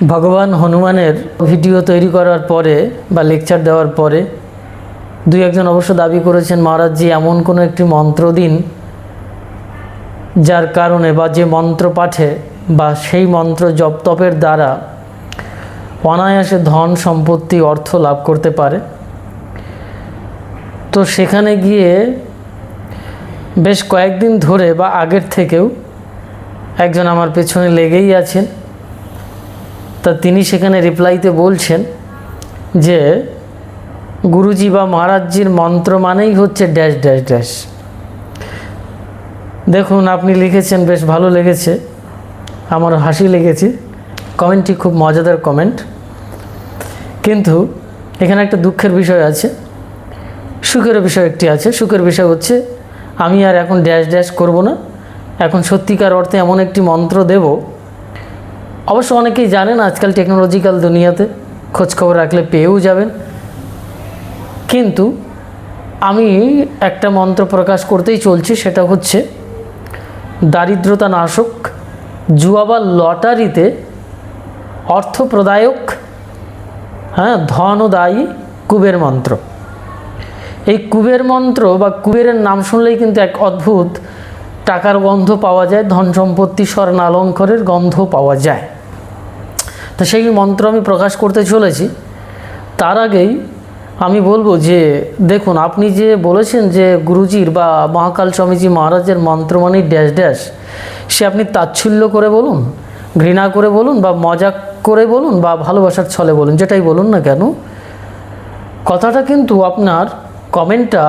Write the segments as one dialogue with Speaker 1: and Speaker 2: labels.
Speaker 1: ভগবান হনুমানের ভিডিও তৈরি করার পরে বা লেকচার দেওয়ার পরে দুই একজন অবশ্য দাবি করেছেন মহারাজজি এমন কোনো একটি মন্ত্র দিন যার কারণে বা যে মন্ত্র পাঠে বা সেই মন্ত্র জপ তপের দ্বারা অনায়াসে ধন সম্পত্তি, অর্থ লাভ করতে পারে। তো সেখানে গিয়ে বেশ কয়েকদিন ধরে বা আগের থেকেও একজন আমার পেছনে লেগেই আছেন। তা তিনি সেখানে রিপ্লাইতে বলছেন যে, গুরুজি বা মহারাজজির মন্ত্র মানেই হচ্ছে ড্যাশ ড্যাশ ড্যাশ দেখুন, আপনি লিখেছেন, বেশ ভালো লেগেছে। আমার হাসি লেগেছে। কমেন্টটি খুব মজাদার কমেন্ট। কিন্তু এখানে একটা দুঃখের বিষয় আছে। সুখের বিষয় একটি আছে। সুখের বিষয় হচ্ছে, আমি আর এখন ড্যাশ ড্যাশ করব না। এখন সত্যিকার অর্থে এমন একটি মন্ত্র দেব অবশ্য অনেকেই জানেন আজকাল টেকনোলজিক্যাল দুনিয়াতে খোঁজখবর রাখলে পেয়েও যাবেন। কিন্তু আমি একটা মন্ত্র প্রকাশ করতেই চলছি, সেটা হচ্ছে, দারিদ্রতা নাশক, জুয়া বা লটারিতে অর্থপ্রদায়ক হ্যাঁ ধনদায়ী কুবের মন্ত্র। এই কুবের মন্ত্র বা কুবেরের নাম শুনলেই কিন্তু এক অদ্ভুত টাকার গন্ধ পাওয়া যায় ধন সম্পত্তি স্বর্ণ অলঙ্কারের গন্ধ পাওয়া যায়। তো সেই মন্ত্র আমি প্রকাশ করতে চলেছি। তার আগেই আমি বলব যে, দেখুন, আপনি যে বলেছেন যে গুরুজির বা মহাকাল স্বামীজি মহারাজের মন্ত্র মানে ড্যাশ ড্যাশ, সে আপনি তাচ্ছল্য করে বলুন, ঘৃণা করে বলুন বা মজা করে বলুন বা ভালোবাসার ছলে বলুন, যেটাই বলুন না কেন, কথাটা কিন্তু আপনার কমেন্টটা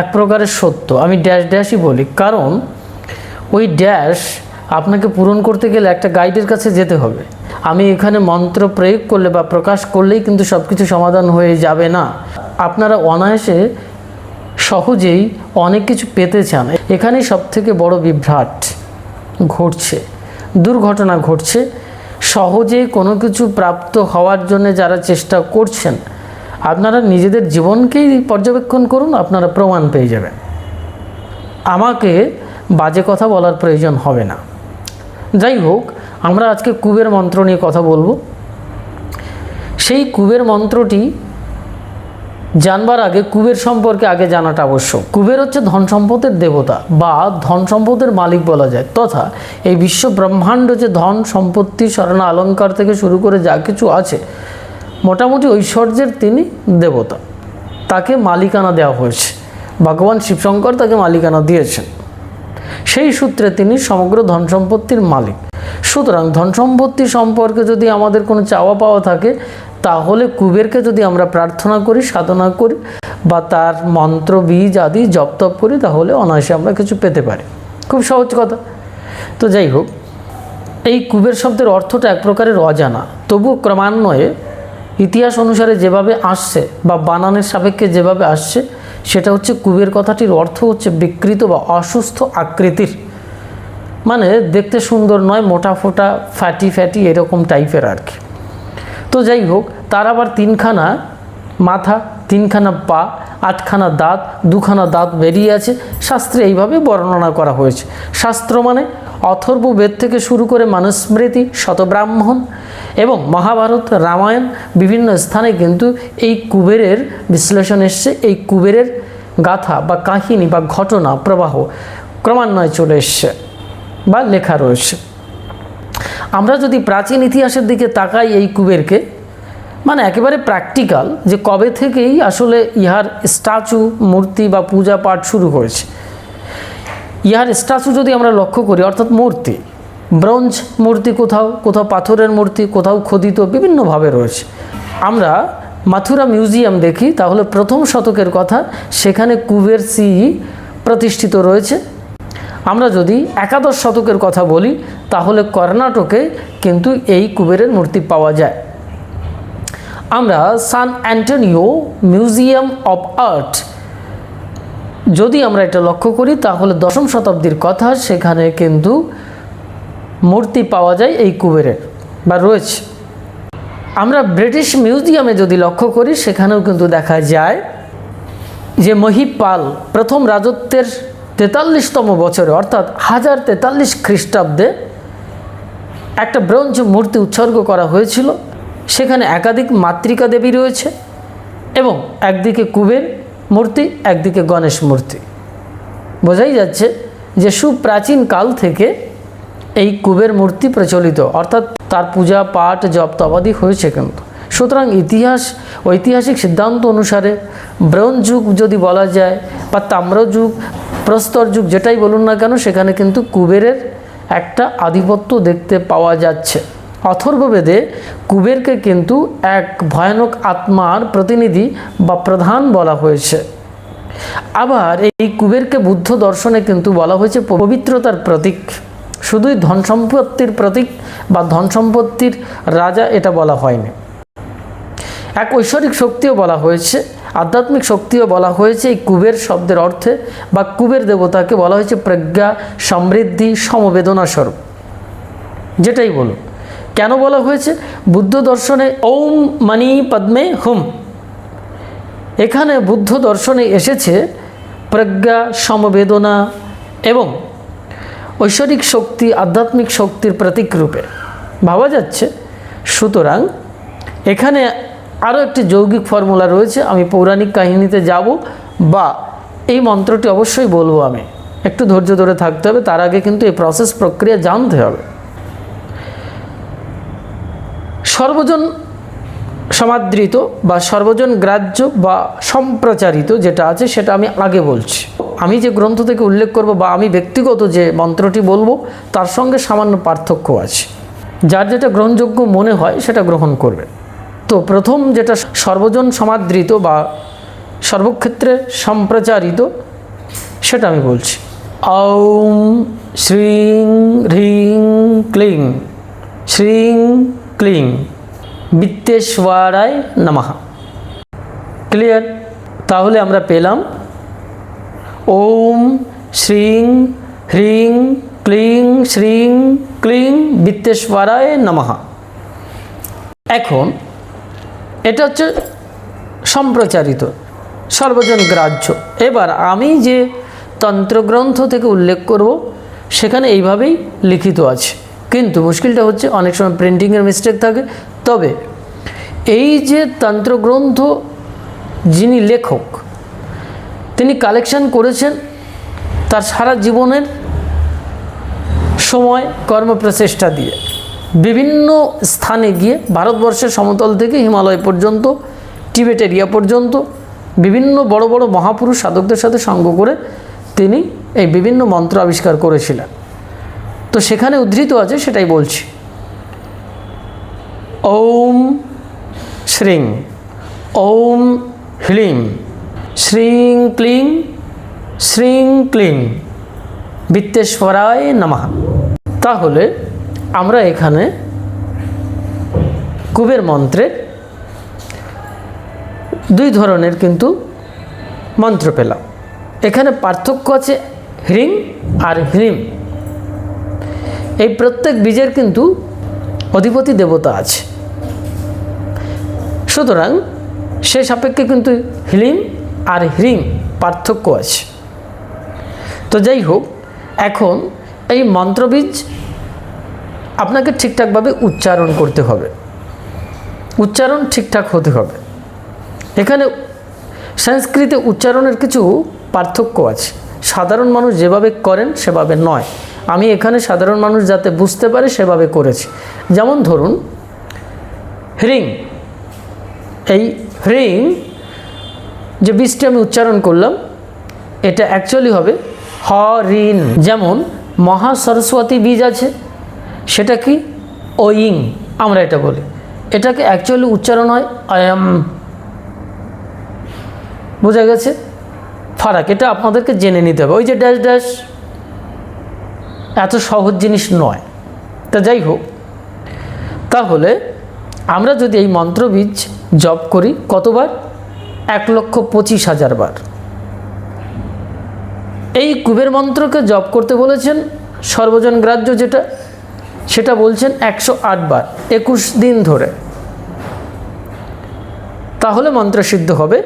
Speaker 1: এক প্রকারের সত্য। আমি ড্যাশ ড্যাশই বলি, কারণ ওই ড্যাশ আপনাকে পূরণ করতে গেলে একটা গাইডের কাছে যেতে হবে। আমি এখানে মন্ত্র প্রয়োগ করলে বা প্রকাশ করলেই কিন্তু সব কিছু সমাধান হয়ে যাবে না। আপনারা অনায়াসে সহজেই অনেক কিছু পেতে চান। এখানেই সব থেকে বড় বিভ্রাট ঘটছে, দুর্ঘটনা ঘটছে। সহজে কোনো কিছু প্রাপ্ত হওয়ার জন্য যারা চেষ্টা করছেন, আপনারা নিজেদের জীবনকেই পর্যবেক্ষণ করুন, আপনারা প্রমাণ পেয়ে যাবেন। আমাকে বাজে কথা বলার প্রয়োজন হবে না। যাই হোক আমরা আজকে কুবের মন্ত্র নিয়ে কথা বলব। সেই কুবের মন্ত্রটি জানবার আগে কুবের সম্পর্কে আগে জানাটা আবশ্যক। কুবের হচ্ছে ধন সম্পদের দেবতা বা ধন সম্পদের মালিক বলা যায়। তথা এই বিশ্ব ব্রহ্মাণ্ড যে ধন সম্পত্তি, স্বর্ণ, অলঙ্কার থেকে শুরু করে যা কিছু আছে, মোটামুটি ঐশ্বর্যের তিনি দেবতা। তাকে মালিকানা দেওয়া হয়েছে। ভগবান শিবশঙ্কর তাকে মালিকানা দিয়েছেন। সেই সূত্রে তিনি সমগ্র ধন সম্পত্তির মালিক। সুতরাং ধন সম্পত্তি সম্পর্কে যদি আমাদের কোনো চাওয়া পাওয়া থাকে, তাহলে কুবেরকে যদি আমরা প্রার্থনা করি, সাধনা করি বা তার মন্ত্র, বীজ আদি জপ তপ করি, তাহলে অনায়াসে আমরা কিছু পেতে পারি। খুব সহজ কথা। তো যাই হোক, এই কুবের শব্দের অর্থটা এক প্রকারের অজানা। তবু ক্রমান্বয়ে ইতিহাস অনুসারে যেভাবে আসছে বা বানানের সাপেক্ষে যেভাবে আসছে সেটা হচ্ছে কুবের কথাটির অর্থ হচ্ছে বিকৃত বা অসুস্থ আকৃতির। মানে দেখতে সুন্দর নয়, মোটা ফোটা, ফ্যাটি ফ্যাটি এরকম টাইপের আর কি। তো যাই হোক, তার আবার তিনখানা মাথা, তিনখানা পা, আটখানা দাঁত, দুখানা দাঁত বেরিয়ে আছে। শাস্ত্রে এইভাবে বর্ণনা করা হয়েছে। শাস্ত্র মানে অথর্ব বেদ থেকে শুরু করে মনুস্মৃতি, শতব্রাহ্মণ এবং মহাভারত, রামায়ণ বিভিন্ন স্থানে কিন্তু এই কুবেরের বিশ্লেষণ এসছে। এই কুবেরের গাথা বা কাহিনী বা ঘটনা, প্রবাহ ক্রমান্বয়ে চলে এসছে বা লেখা রয়েছে। আমরা যদি প্রাচীন ইতিহাসের দিকে তাকাই এই কুবেরকে মানে একেবারে প্র্যাকটিক্যাল যে কবে থেকেই আসলে ইহার স্ট্যাচু মূর্তি বা পূজা পাঠ শুরু হয়েছে। ইহার স্ট্যাচু যদি আমরা লক্ষ্য করি, অর্থাৎ মূর্তি, ব্রোঞ্জ মূর্তি কোথাও কোথাও পাথরের মূর্তি, কোথাও খোদিত বিভিন্নভাবে রয়েছে। আমরা মাথুরা মিউজিয়াম দেখি, তাহলে প্রথম শতকের কথা, সেখানে কুবের সি প্রতিষ্ঠিত রয়েছে। আমরা যদি একাদশ শতকের কথা বলি, তাহলে কর্ণাটকে কিন্তু এই কুবেরের মূর্তি পাওয়া যায়। আমরা San Antonio museum of art যদি আমরা এটা লক্ষ্য করি, তাহলে দশম শতাব্দীর কথা সেখানে কিন্তু মূর্তি পাওয়া যায় এই কুবেরের, বা রয়েছে। আমরা ব্রিটিশ মিউজিয়ামে যদি লক্ষ্য করি, সেখানেও কিন্তু দেখা যায় যে মহিপাল প্রথম রাজত্বের তেতাল্লিশতম বছরে, অর্থাৎ হাজার তেতাল্লিশ খ্রিস্টাব্দে একটা ব্রোঞ্জ মূর্তি উৎসর্গ করা হয়েছিল। সেখানে একাধিক মাতৃকা দেবী রয়েছে এবং একদিকে কুবের মূর্তি, একদিকে গণেশ মূর্তি। বোঝাই যাচ্ছে যে সুপ্রাচীন কাল থেকে এই কুবের মূর্তি প্রচলিত, অর্থাৎ তার পূজা, পাঠ, জপ, তবাদি হয়েছে কিন্তু। সুতরাং ইতিহাস, ঐতিহাসিক সিদ্ধান্ত অনুসারে ব্রোঞ্জ যুগ যদি বলা যায় বা তাম্র যুগ, প্রস্তর যুগ যেটাই বলুন না কেন, সেখানে কিন্তু কুবেরের একটা আধিপত্য দেখতে পাওয়া যাচ্ছে। অথর্ববেদে কুবেরকে কিন্তু এক ভয়ানক আত্মার প্রতিনিধি বা প্রধান বলা হয়েছে। আবার এই কুবেরকে বুদ্ধ দর্শনে কিন্তু বলা হয়েছে পবিত্রতার প্রতীক। শুধুই ধন সম্পত্তির প্রতীক বা ধন সম্পত্তির রাজা এটা বলা হয়নি। এক ঐশ্বরিক শক্তিও বলা হয়েছে, আধ্যাত্মিক শক্তিও বলা হয়েছে এই কুবের শব্দের অর্থে বা কুবের দেবতাকে বলা হয়েছে প্রজ্ঞা, সমৃদ্ধি, সমবেদনা স্বরূপ। যেটাই বলুন। কেন বলা হয়েছে? বুদ্ধ দর্শনে ওম মানি পদ্মে হুম। এখানে বুদ্ধ দর্শনে এসেছে প্রজ্ঞা, সমবেদনা এবং ঐশ্বরিক শক্তি, আধ্যাত্মিক শক্তির প্রতীক রূপে। ভাবা যাচ্ছে। সুতরাং এখানে আরও একটি যৌগিক ফর্মুলা রয়েছে। আমি পৌরাণিক কাহিনীতে যাব বা এই মন্ত্রটি অবশ্যই বলব আমি। একটু ধৈর্য ধরে থাকতে হবে। তার আগে কিন্তু এই প্রসেস প্রক্রিয়া জানতে হবে। সর্বজন সমাদৃত বা সর্বজন গ্রাহ্য বা সম্প্রচারিত যেটা আছে সেটা আমি আগে বলছি। আমি যে গ্রন্থ থেকে উল্লেখ করব বা আমি ব্যক্তিগত যে মন্ত্রটি বলব, তার সঙ্গে সামান্য পার্থক্য আছে। যার যেটা গ্রহণযোগ্য মনে হয়, সেটা গ্রহণ করবে। তো প্রথম যেটা সর্বজন সমাদৃত বা সর্বক্ষেত্রে সম্প্রচারিত, সেটা আমি বলছি। ঔম শ্রীং, হ্রিং, ক্লিং। শ্রীং ক্লিং। বিত্তেশ্বরায় নমঃ। ক্লিয়ার? তাহলে আমরা পেলাম। ওম শ্রীং হ্রিং ক্লিং শ্রীং ক্লিং বিত্তেশ্বরায় নমঃ। এখন এটা হচ্ছে সম্প্রচারিত, সর্বজন গ্রাহ্য। এবার আমি যে তন্ত্রগ্রন্থ থেকে উল্লেখ করব, সেখানে এইভাবেই লিখিত আছে। কিন্তু মুশকিলটা হচ্ছে অনেক সময় প্রিন্টিংয়ের মিস্টেক থাকে। তবে এই যে তন্ত্রগ্রন্থ যিনি লেখক, তিনি কালেকশন করেছেন তার সারা জীবনের সময় কর্মপ্রচেষ্টা দিয়ে, বিভিন্ন স্থানে গিয়ে ভারতবর্ষের সমতল থেকে হিমালয় পর্যন্ত, টিবেট এরিয়া পর্যন্ত বিভিন্ন বড় বড় মহাপুরুষ সাধকদের সাথে সঙ্গ করে তিনি এই বিভিন্ন মন্ত্র আবিষ্কার করেছিলেন। তো সেখানে উদ্ধৃত আছে, সেটাই বলছি। ওম শ্রিং, ওম হ্লিং শ্রিং ক্লিং শ্রিং ক্লিং, বিত্তেশ্বরায় নমঃ। তাহলে আমরা এখানে কুবের মন্ত্রের দুই ধরনের কিন্তু মন্ত্র পেলাম। এখানে পার্থক্য আছে হ্রিং আর হ্রিম এই প্রত্যেক বীজের কিন্তু অধিপতি দেবতা আছে। সুতরাং সে সাপেক্ষে কিন্তু হিলিম আর হ্রিং পার্থক্য আছে। তো যাই হোক, এখন এই মন্ত্রবীজ আপনাকে ঠিকঠাকভাবে উচ্চারণ করতে হবে। উচ্চারণ ঠিকঠাক হতে হবে। এখানে সংস্কৃতে উচ্চারণের কিছু পার্থক্য আছে। সাধারণ মানুষ যেভাবে করেন, সেভাবে নয়। আমি এখানে সাধারণ মানুষ যাতে বুঝতে পারে সেভাবে করেছি। যেমন ধরুন হ্রিং এই হ্রিং যে বীজটি আমি উচ্চারণ করলাম, এটা অ্যাকচুয়ালি হবে হ ঋণ যেমন, মহা সরস্বতী বীজ আছে, সেটা কি? ওয়িং, আমরা এটা বলি। এটাকে অ্যাকচুয়ালি উচ্চারণ হয় আয়াম বোঝা গেছে? ফারাক, এটা আপনাদেরকে জেনে নিতে হবে। ওই যে ড্যাশ ড্যাশ এত সহজ জিনিস নয়। তা যাই হোক, তাহলে আমরা যদি এই মন্ত্রবীজ জপ করি কতবার? এক লক্ষ পঁচিশ হাজার বার। এই কুবের মন্ত্রকে জপ করতে বলেছেন সর্বজন গ্রাহ্য যেটা, সেটা বলছেন একশো বার, একুশ দিন ধরে। তাহলে মন্ত্র সিদ্ধ হবে,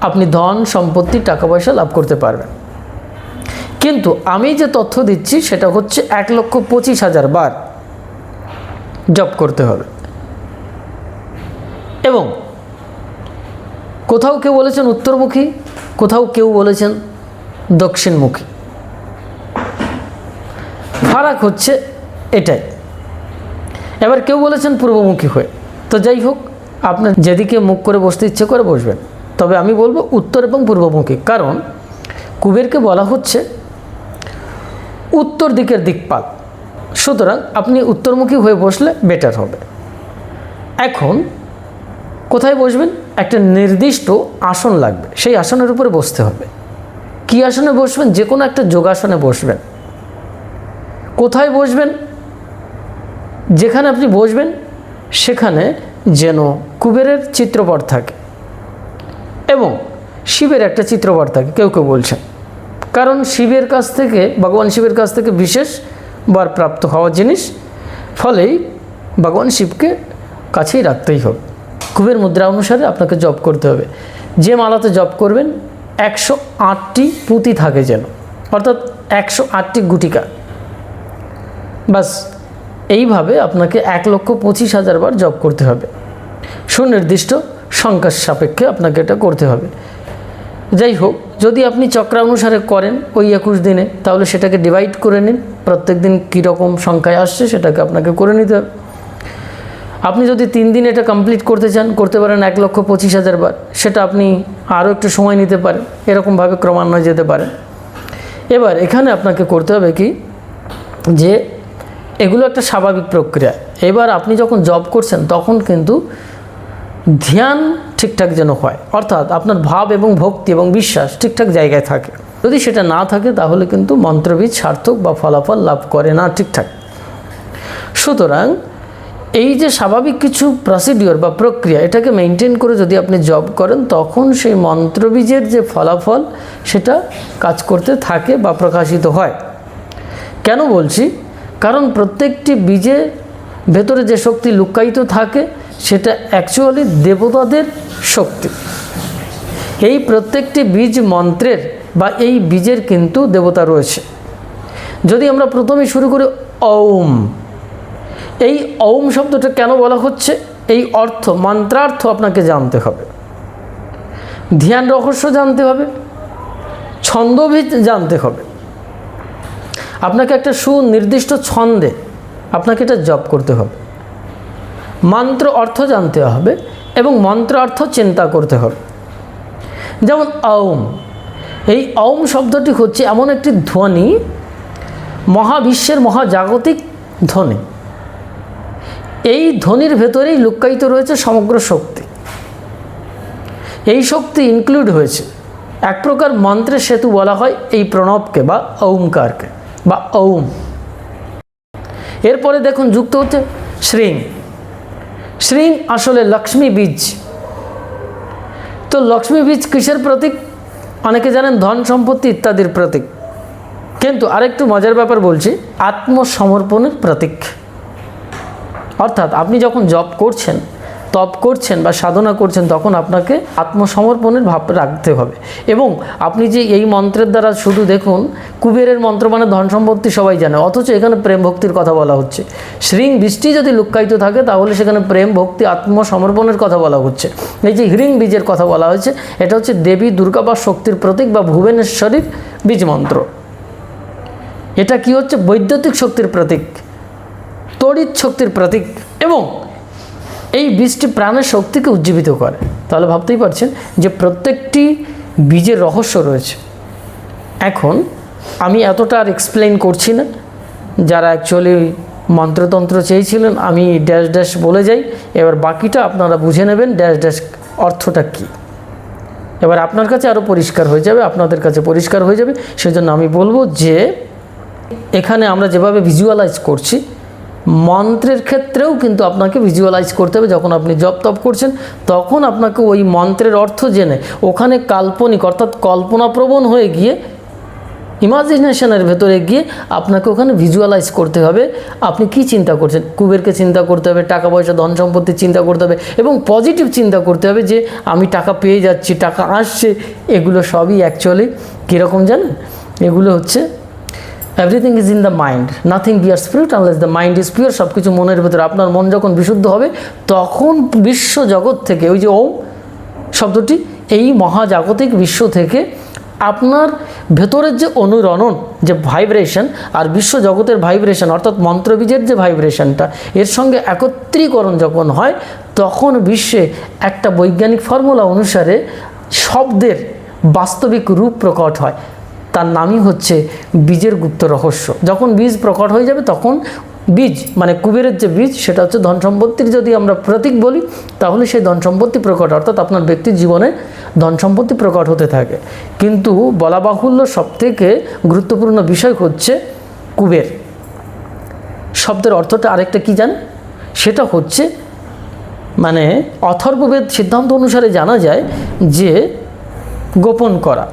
Speaker 1: আপনি ধন, সম্পত্তি, টাকা পয়সা লাভ করতে পারবেন। কিন্তু আমি যে তথ্য দিচ্ছি, সেটা হচ্ছে এক লক্ষ পঁচিশ হাজার বার জপ করতে হবে। এবং কোথাও কেউ বলেছেন উত্তরমুখী, কোথাও কেউ বলেছেন দক্ষিণমুখী। ফারাক হচ্ছে এটাই। এবার কেউ বলেছেন পূর্বমুখী হয়ে। তো যাই হোক, আপনার যেদিকে মুখ করে বসতে ইচ্ছে করে বসবেন। তবে আমি বলব উত্তর এবং পূর্বমুখী। কারণ কুবেরকে বলা হচ্ছে উত্তর দিকের দিকপাল। সুতরাং আপনি উত্তরমুখী হয়ে বসলে বেটার হবে। এখন কোথায় বসবেন? একটা নির্দিষ্ট আসন লাগবে। সেই আসনের উপরে বসতে হবে। কী আসনে বসবেন? যে কোনো একটা যোগাসনে বসবেন। কোথায় বসবেন? যেখানে আপনি বসবেন, সেখানে যেন কুবেরের চিত্রপট থাকে এবং শিবের একটা চিত্রপট থাকে, কেউ কেউ বলছেন। কারণ শিবের কাছ থেকে, ভগবান শিবের কাছ থেকে বিশেষ বার প্রাপ্ত হওয়ার জিনিস। ফলেই ভগবান শিবকে কাছেই রাখতেই হবে। কুবের মুদ্রা অনুসারে আপনাকে জপ করতে হবে। যে মালাতে জপ করবেন, একশো আটটি পুঁতি থাকে যেন। অর্থাৎ একশো আটটি গুটিকা। বাস, এইভাবে আপনাকে এক লক্ষ পঁচিশ হাজার বার জব করতে হবে। সুনির্দিষ্ট সংখ্যার সাপেক্ষে আপনাকে এটা করতে হবে। যাই হোক যদি আপনি চক্রানুসারে করেন ওই একুশ দিনে, তাহলে সেটাকে ডিভাইড করে নিন। প্রত্যেক দিন কীরকম সংখ্যায় আসছে সেটাকে আপনাকে করে নিতে হবে। আপনি যদি তিন দিন এটা কমপ্লিট করতে চান, করতে পারেন এক লক্ষ পঁচিশ হাজার বার, সেটা আপনি আরও একটু সময় নিতে পারেন। এরকমভাবে ক্রমান্বয়ে যেতে পারেন। এবার এখানে আপনাকে করতে হবে কি? যে এগুলো একটা স্বাভাবিক প্রক্রিয়া। এবার আপনি যখন জব করছেন, তখন কিন্তু ধ্যান ঠিকঠাক যেন হয়। অর্থাৎ আপনার ভাব এবং ভক্তি এবং বিশ্বাস ঠিকঠাক জায়গায় থাকে। যদি সেটা না থাকে, তাহলে কিন্তু মন্ত্রবিদ সার্থক বা ফলাফল লাভ করে না ঠিকঠাক। সুতরাং এই যে স্বাভাবিক কিছু প্রসিডিওর বা প্রক্রিয়া, এটাকে মেনটেন করে যদি আপনি জব করেন, তখন সেই মন্ত্রবীজের যে ফলাফল, সেটা কাজ করতে থাকে বা প্রকাশিত হয়। কেন বলছি? কারণ প্রত্যেকটি বীজে ভেতরে যে শক্তি লুকায়িত থাকে সেটা অ্যাকচুয়ালি দেবতাদের শক্তি। এই প্রত্যেকটি বীজ মন্ত্রের বা এই বীজের কিন্তু দেবতা রয়েছে। যদি আমরা প্রথমে শুরু করি ওম, এই ওম শব্দটা কেন বলা হচ্ছে? এই অর্থ, মন্ত্রার্থ আপনাকে জানতে হবে। ধ্যান রহস্য জানতে হবে। ছন্দভিদ জানতে হবে। আপনাকে একটা সুনির্দিষ্ট ছন্দে আপনাকে এটা জপ করতে হবে। মন্ত্র অর্থ জানতে হবে এবং মন্ত্র অর্থ চিন্তা করতে হবে। যেমন ওম, এই ওম শব্দটি হচ্ছে এমন একটি ধ্বনি, মহাবিশ্বের মহাজাগতিক ধ্বনি। এই ধ্বনির ভেতরেই লুক্কায়িত রয়েছে সমগ্র শক্তি। এই শক্তি ইনক্লুড হয়েছে। এক প্রকার মন্ত্রের সেতু বলা হয় এই প্রণবকে বা ওমকারকে বা ওম। এরপরে দেখুন যুক্ত হচ্ছে শ্রিং শ্রিং আসলে লক্ষ্মী বীজ। তো লক্ষ্মী বীজ কিসের প্রতীক? অনেকে জানেন ধন সম্পত্তি ইত্যাদির প্রতীক। কিন্তু আরেকটু মজার ব্যাপার বলছি, আত্মসমর্পণের প্রতীক। অর্থাৎ আপনি যখন জব করছেন তপ করছেন বা সাধনা করছেন, তখন আপনাকে আত্মসমর্পণের ভাব রাখতে হবে। এবং আপনি যে এই মন্ত্রের দ্বারা শুধু দেখুন, কুবেরের মন্ত্র মানে ধন সম্পত্তি সবাই জানে, অথচ এখানে প্রেম ভক্তির কথা বলা হচ্ছে। শ্রিং বৃষ্টি যদি লুক্কায়িত থাকে, তাহলে সেখানে প্রেম ভক্তি, আত্মসমর্পণের কথা বলা হচ্ছে। এই যে হিরিং বীজের কথা বলা হয়েছে, এটা হচ্ছে দেবী দুর্গা বা শক্তির প্রতীক বা ভুবনেশ্বরীর বীজ মন্ত্র। এটা কি হচ্ছে? বৈদ্যুতিক শক্তির প্রতীক, তড়িৎ শক্তির প্রতীক। এবং এই বীজটি প্রাণের শক্তিকে উজ্জীবিত করে। তাহলে ভাবতেই পারছেন যে প্রত্যেকটি বীজের রহস্য রয়েছে। এখন আমি এতটা আর এক্সপ্লেন করছি না। যারা অ্যাকচুয়ালি মন্ত্রতন্ত্র চেয়েছিলেন, আমি ড্যাশ ড্যাশ বলে যাই। এবার বাকিটা আপনারা বুঝে নেবেন ড্যাশ ড্যাশ অর্থটা কী। এবার আপনার কাছে আরও পরিষ্কার হয়ে যাবে, আপনাদের কাছে পরিষ্কার হয়ে যাবে। সেজন্য আমি বলব যে, এখানে আমরা যেভাবে ভিজুয়ালাইজ করছি মন্ত্রের ক্ষেত্রেও কিন্তু আপনাকে ভিজুয়ালাইজ করতে হবে। যখন আপনি জপ তপ করছেন, তখন আপনাকে ওই মন্ত্রের অর্থ জেনে, ওখানে কাল্পনিক অর্থাৎ কল্পনাপ্রবণ হয়ে গিয়ে ইমাজিনেশনের ভেতরে গিয়ে আপনাকে ওখানে ভিজুয়ালাইজ করতে হবে। আপনি কি চিন্তা করছেন? কুবেরকে চিন্তা করতে হবে, টাকা পয়সা, ধন সম্পত্তি চিন্তা করতে হবে এবং পজিটিভ চিন্তা করতে হবে যে, আমি টাকা পেয়ে যাচ্ছি, টাকা আসছে, এগুলো সবই অ্যাকচুয়ালি কীরকম জানেন? এগুলো হচ্ছে everything is in the mind nothing bear spirit unless the mind is pure সব কিছু মনের ভেতরে। আপনার মন যখন বিশুদ্ধ হবে, তখন বিশ্ব জগৎ থেকে, ওই যে ওম শব্দটি, এই মহাজাগতিক বিশ্ব থেকে আপনার ভেতরের যে অনুরণন, যে ভাইব্রেশন আর বিশ্ব জগতের ভাইব্রেশন অর্থাৎ মন্ত্রবীজের যে ভাইব্রেশনটা এর সঙ্গে একত্রীকরণ যখন হয়, তখন বিশ্বে একটা বৈজ্ঞানিক ফর্মুলা অনুসারে শব্দের বাস্তবিক রূপ প্রকট হয়। তার নামই হচ্ছে বীজের গুপ্ত রহস্য। যখন বীজ প্রকট হয়ে যাবে তখন বীজ মানে কুবেরের যে বীজ, সেটা হচ্ছে ধন সম্পত্তির যদি আমরা প্রতীক বলি, তাহলে সেই ধন সম্পত্তি প্রকট, অর্থাৎ আপনার ব্যক্তির জীবনে ধন সম্পত্তি প্রকট হতে থাকে। কিন্তু বলা বাহুল্য সবথেকে গুরুত্বপূর্ণ বিষয় হচ্ছে কুবের। শব্দের অর্থটা আরেকটা কি জান সেটা হচ্ছে মানে অথর্ববেদ সিদ্ধান্ত অনুসারে জানা যায় যে গোপন করা।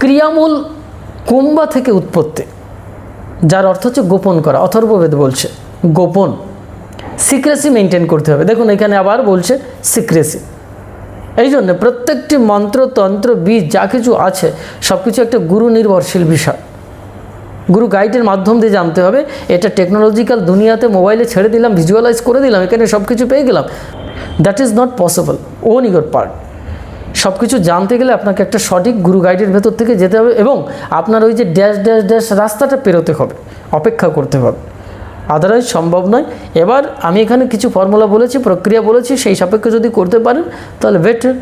Speaker 1: ক্রিয়ামূল কুম্বা থেকে উৎপত্তি, যার অর্থ হচ্ছে গোপন করা, অথর্ববেদ বলছে গোপন। সিক্রেসি মেনটেন করতে হবে। দেখুন, এখানে আবার বলছে সিক্রেসি এই জন্য প্রত্যেকটি মন্ত্র, তন্ত্র, বীজ, যা কিছু আছে সব কিছু একটা গুরু নির্ভরশীল বিষয়। গুরু গাইডের মাধ্যম দিয়ে জানতে হবে, এটা টেকনোলজিক্যাল দুনিয়াতে মোবাইলে ছেড়ে দিলাম ভিজুয়ালাইজ করে দিলাম, এখানে সব কিছু পেয়ে গেলাম। That is not possible on your part সব কিছু জানতে গেলে আপনাকে একটা সঠিক গুরু গাইডের ভেতর থেকে যেতে হবে এবং আপনার ওই যে ড্যাশ ড্যাশ ড্যাশ রাস্তাটা পেরোতে হবে, অপেক্ষা করতে হবে। আদারওয়াইজ সম্ভব নয়। এবার আমি এখানে কিছু ফর্মুলা বলেছি, প্রক্রিয়া বলেছি, সেই সাপেক্ষে যদি করতে পারেন, তাহলে বেটার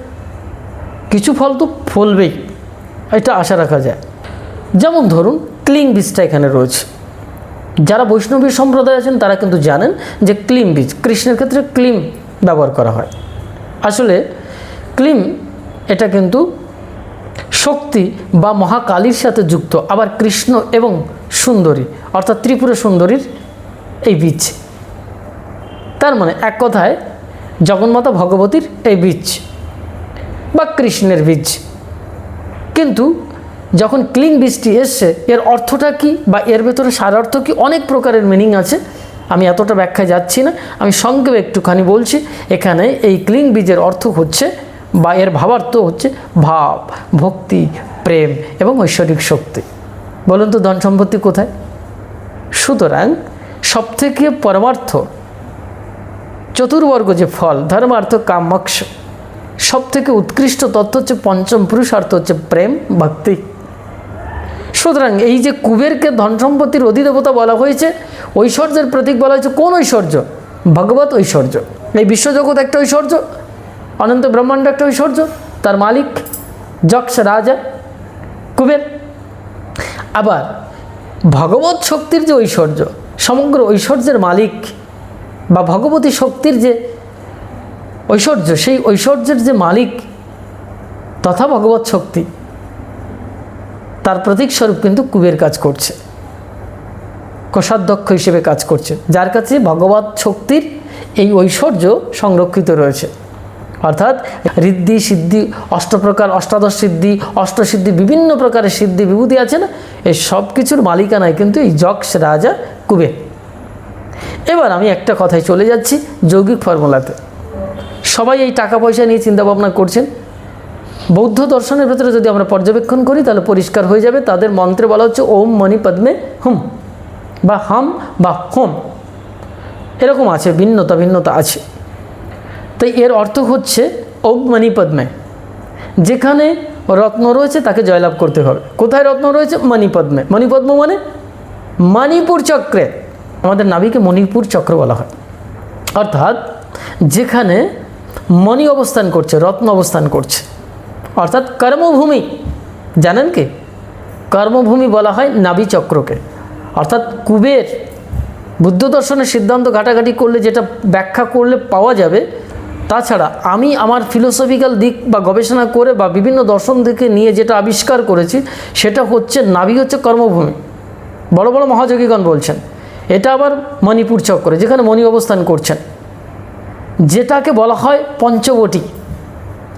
Speaker 1: কিছু ফল তো ফলবেই। এটা আশা রাখা যায়। যেমন ধরুন ক্লিং বীজটা এখানে রয়েছে। যারা বৈষ্ণবী সম্প্রদায় আছেন, তারা কিন্তু জানেন যে ক্লিম বীজ, কৃষ্ণের ক্ষেত্রে ক্লিম ব্যবহার করা হয়। আসলে ক্লিম এটা কিন্তু শক্তি বা মহাকালীর সাথে যুক্ত। আবার কৃষ্ণ এবং সুন্দরী, অর্থাৎ ত্রিপুরা সুন্দরীর এই বীজ। তার মানে এক কথায় জগন্মাতা ভগবতীর এই বীজ বা কৃষ্ণের বীজ। কিন্তু যখন ক্লিন বীজটি এসছে, এর অর্থটা কি বা এর ভেতরে সার অর্থ কি অনেক প্রকারের মিনিং আছে। আমি এতটা ব্যাখ্যায় যাচ্ছি না। আমি সংক্ষেপে একটুখানি বলছি, এখানে এই ক্লিন বীজের অর্থ হচ্ছে বা এর ভাবার্থ হচ্ছে ভাব, ভক্তি, প্রেম এবং ঐশ্বরিক শক্তি। বলুন তো ধন সম্পত্তি কোথায়? সুতরাং সবথেকে পরমার্থ চতুর্বর্গ যে ফল, ধর্মার্থ কামক্ষ সব থেকে উৎকৃষ্ট তত্ত্ব হচ্ছে পঞ্চম পুরুষার্থ হচ্ছে প্রেম, ভক্তি। সুতরাং এই যে কুবেরকে ধন সম্পত্তির অধিদেবতা বলা হয়েছে, ঐশ্বর্যের প্রতীক বলা হয়েছে কোন ঐশ্বর্য? ভগবত ঐশ্বর্য। এই বিশ্বজগৎ একটা ঐশ্বর্য অনন্ত ব্রহ্মাণ্ড একটা ঐশ্বর্য, তার মালিক যক্ষ রাজা, কুবের। আবার ভগবত শক্তির যে ঐশ্বর্য, সমগ্র ঐশ্বর্যের মালিক বা ভগবতী শক্তির যে ঐশ্বর্য, সেই ঐশ্বর্যের যে মালিক তথা ভগবত শক্তি, তার প্রতীক স্বরূপ কিন্তু কুবের কাজ করছে। কোষাধ্যক্ষ হিসেবে কাজ করছে, যার কাছে ভগবত শক্তির এই ঐশ্বর্য সংরক্ষিত রয়েছে। অর্থাৎ ঋদ্ধি, সিদ্ধি, অষ্টপ্রকার, অষ্টাদশ সিদ্ধি, অষ্টসিদ্ধি, বিভিন্ন প্রকারের সিদ্ধি বিভূতি আছে না এই সব কিছুর মালিকানায় কিন্তু এই যক্ষ রাজা কুবের। এবার আমি একটা কথায় চলে যাচ্ছি যৌগিক ফর্মুলাতে। সবাই এই টাকা পয়সা নিয়ে চিন্তা ভাবনা করছেন। বৌদ্ধ দর্শনের ভেতরে যদি আমরা পর্যবেক্ষণ করি, তাহলে পরিষ্কার হয়ে যাবে, তাদের মন্ত্রে বলা হচ্ছে ওম মণি পদ্মে হুম বা হাম বা হোম। এরকম আছে, ভিন্নতা ভিন্নতা আছে। তাই এর অর্থ হচ্ছে মণি পদ্মে যেখানে রত্ন রয়েছে, তাকে জয়লাভ করতে হবে। কোথায় রত্ন রয়েছে? মণিপদ্মে মণিপদ্ম মানে মণিপুর চক্রে। আমাদের নাভিকে মণিপুর চক্র বলা হয়। অর্থাৎ যেখানে মণি অবস্থান করছে, রত্ন অবস্থান করছে। অর্থাৎ কর্মভূমি। জানেন কি? কর্মভূমি বলা হয় নাভি চক্রকে। অর্থাৎ কুবের বুদ্ধ দর্শনের সিদ্ধান্ত ঘাটাঘাটি করলে, যেটা ব্যাখ্যা করলে পাওয়া যাবে তাছাড়া আমি আমার ফিলোসফিক্যাল দিক বা গবেষণা করে বা বিভিন্ন দর্শন থেকে নিয়ে যেটা আবিষ্কার করেছি, সেটা হচ্ছে নাভি হচ্ছে কর্মভূমি। বড় বড় মহাযোগীগণ বলছেন, এটা আবার মণিপুর চক্রে, যেখানে মণি অবস্থান করছেন। যেটাকে বলা হয় পঞ্চবটি,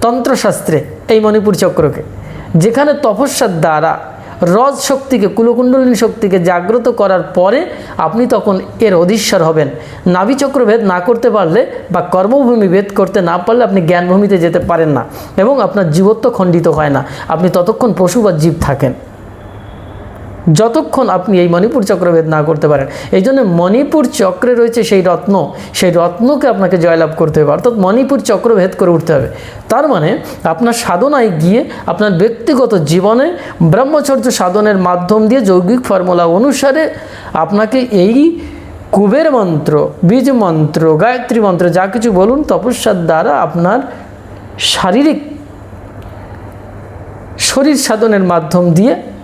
Speaker 1: তন্ত্রশাস্ত্রে, এই মণিপুর চক্রকে। যেখানে তপস্যার দ্বারা রজ শক্তিকে, কুলকুণ্ডলিনী শক্তিকে জাগ্রত করার পরে আপনি তখন এর অধীশ্বর হবেন। নাভিচক্র ভেদ না করতে পারলে বা কর্মভূমি ভেদ করতে না পারলে আপনি জ্ঞানভূমিতে যেতে পারেন না এবং আপনার জীবত্ব খণ্ডিত হয় না। আপনি ততক্ষণ পশু বা জীব থাকেন। যতক্ষণ আপনি এই মণিপুর চক্রভেদ না করতে পারেন। এই জন্য মণিপুর চক্রে রয়েছে সেই রত্ন। সেই রত্নকে আপনাকে জয়লাভ করতে হবে। অর্থাৎ মণিপুর চক্রভেদ করে উঠতে হবে। তার মানে আপনার সাধনায় গিয়ে আপনার ব্যক্তিগত জীবনে ব্রহ্মচর্য সাধনের মাধ্যম দিয়ে যৌগিক ফর্মুলা অনুসারে আপনাকে এই কুবের মন্ত্র, বীজ মন্ত্র, গায়ত্রী মন্ত্র যা কিছু বলুন তপস্যার দ্বারা আপনার শারীরিক শরীর সাধনের মাধ্যম দিয়ে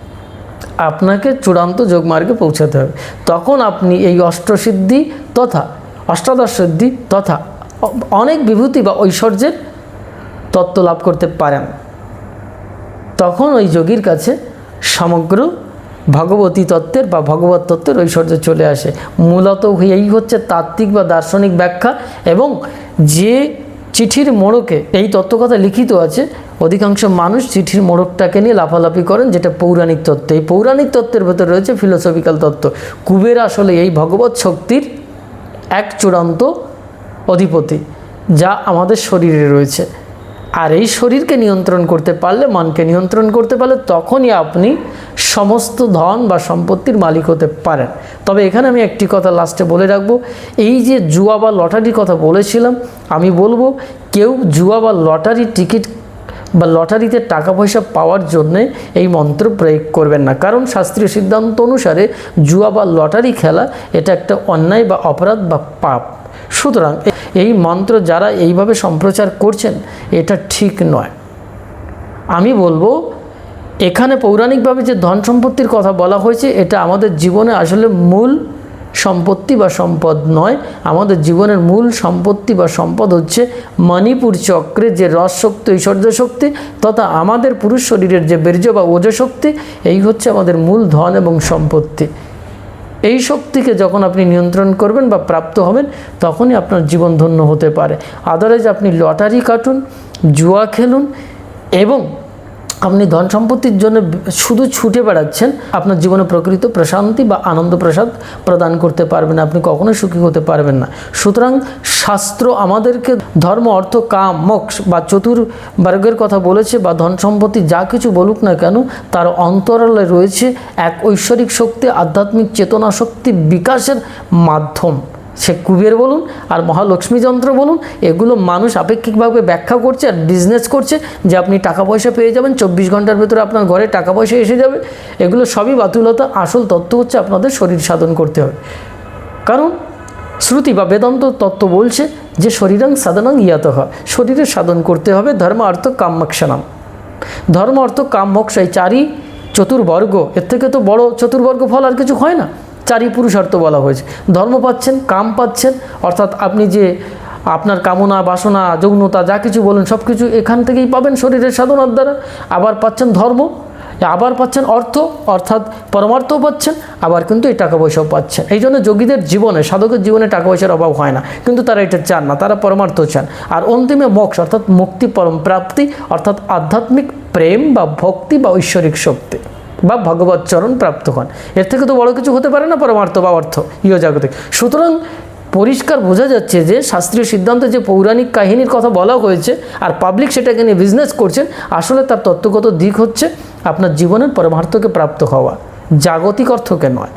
Speaker 1: আপনাকে চূড়ান্ত যোগমার্গে পৌঁছাতে হবে। তখন আপনি এই অষ্টসিদ্ধি তথা অষ্টাদশ সিদ্ধি তথা অনেক বিভূতি বা ঐশ্বর্যের তত্ত্ব লাভ করতে পারেন। তখন ওই যোগীর কাছে সমগ্র ভগবতী তত্ত্বের বা ভগবত তত্ত্বের ঐশ্বর্য চলে আসে। মূলত এই হচ্ছে তাত্ত্বিক বা দার্শনিক ব্যাখ্যা এবং যে চিঠির মোড়কে, এই তত্ত্বকথা লিখিত আছে, অধিকাংশ মানুষ চিঠির মোড়কটাকে নিয়ে লাফালাফি করেন, যেটা পৌরাণিক তত্ত্ব। এই পৌরাণিক তত্ত্বের ভেতরে রয়েছে ফিলোসফিক্যাল তত্ত্ব। কুবের আসলে এই ভগবত শক্তির এক চূড়ান্ত অধিপতি, যা আমাদের শরীরে রয়েছে। আর এই শরীরকে নিয়ন্ত্রণ করতে পারলে, মনকে নিয়ন্ত্রণ করতে পারলে তখনই আপনি সমস্ত ধন বা সম্পত্তির মালিক হতে পারেন। তবে এখানে আমি একটি কথা লাস্টে বলে রাখব। এই যে জুয়া বা লটারির কথা বলেছিলাম, আমি বলব কেউ জুয়া বা লটারি টিকিট বা লটারিতে টাকা পয়সা পাওয়ার জন্যে এই মন্ত্র প্রয়োগ করবেন না। কারণ শাস্ত্রীয় সিদ্ধান্ত অনুসারে জুয়া বা লটারি খেলা এটা একটা অন্যায় বা অপরাধ বা পাপ। সুতরাং এই মন্ত্র যারা এইভাবে সম্প্রচার করছেন, এটা ঠিক নয়। আমি বলব, এখানে পৌরাণিকভাবে যে ধন সম্পত্তির কথা বলা হয়েছে, এটা আমাদের জীবনে আসলে মূল সম্পত্তি বা সম্পদ নয়। আমাদের জীবনের মূল সম্পত্তি বা সম্পদ হচ্ছে মণিপুর চক্রে যে রস শক্তি, ঐশ্বর্য শক্তি, তথা আমাদের পুরুষ শরীরের যে বীর্য বা ওজ শক্তি এই হচ্ছে আমাদের মূল ধন এবং সম্পত্তি। এই শক্তিকে যখন আপনি নিয়ন্ত্রণ করবেন বা প্রাপ্ত হবেন, তখনই আপনার জীবন ধন্য হতে পারে। আদারওয়াইজ আপনি লটারি কাটুন, জুয়া খেলুন এবং আপনি ধন সম্পত্তির জন্য শুধু ছুটে বেড়াচ্ছেন, আপনার জীবনে প্রকৃত প্রশান্তি বা আনন্দ প্রসাদ প্রদান করতে পারবেন আপনি কখনোই সুখী হতে পারবেন না। সুতরাং শাস্ত্র আমাদেরকে ধর্ম, অর্থ, কাম, মোক্ষ বা চতুর্বর্গের কথা বলেছে বা ধন সম্পত্তি যা কিছু বলুক না কেন, তার অন্তরালে রয়েছে এক ঐশ্বরিক শক্তি, আধ্যাত্মিক চেতনা শক্তি বিকাশের মাধ্যম। সে কুবের বলুন আর মহালক্ষ্মী যন্ত্র বলুন, এগুলো মানুষ আপেক্ষিকভাবে ব্যাখ্যা করছে আর বিজনেস করছে যে আপনি টাকা পয়সা পেয়ে যাবেন, চব্বিশ ঘণ্টার ভেতরে আপনার ঘরে টাকা পয়সা এসে যাবে। এগুলো সবই বাতুলতা, আসল তত্ত্ব হচ্ছে আপনাদের শরীর সাধন করতে হবে। কারণ শ্রুতি বা বেদান্ত তত্ত্ব বলছে যে শরীরাং সাধনাং ইয়াত হয় শরীরের সাধন করতে হবে ধর্ম, অর্থ কাম্যক্ষণাম ধর্ম, অর্থ, কাম এই চারি চতুর্বর্গ, এর থেকে তো বড় চতুর্বর্গ ফল আর কিছু হয় না। চারি পুরুষার্থ বলা হয়েছে। ধর্ম পাচ্ছেন, কাম পাচ্ছেন, অর্থাৎ আপনি যে আপনার কামনা, বাসনা, যৌনতা, যা কিছু বলেন, সব কিছু এখান থেকেই পাবেন শরীরের সাধনার দ্বারা। আবার পাচ্ছেন ধর্ম, আবার পাচ্ছেন অর্থ, অর্থাৎ পরমার্থও পাচ্ছেন, আবার কিন্তু এই টাকা পয়সাও পাচ্ছেন। এই জন্য যোগীদের জীবনে, সাধকের জীবনে টাকা পয়সার অভাব হয় না। কিন্তু তারা এটা চান না, তারা পরমার্থ চান। আর অন্তিমে মোক্ষ, অর্থাৎ মুক্তি পরম প্রাপ্তি, অর্থাৎ আধ্যাত্মিক প্রেম বা ভক্তি বা ঐশ্বরিক শক্তি। বা ভগবত চরণ প্রাপ্ত হন। এর থেকে তো বড় কিছু হতে পারে না পরমার্থ বা অর্থ, ইহ জাগতিক। সুতরাং পরিষ্কার বোঝা যাচ্ছে যে শাস্ত্রীয় সিদ্ধান্তে যে পৌরাণিক কাহিনীর কথা বলা হয়েছে আর পাবলিক সেটাকে নিয়ে বিজনেস করছেন, আসলে তার তত্ত্বগত দিক হচ্ছে আপনার জীবনের পরমার্থকে প্রাপ্ত হওয়া। জাগতিক অর্থকে নয়।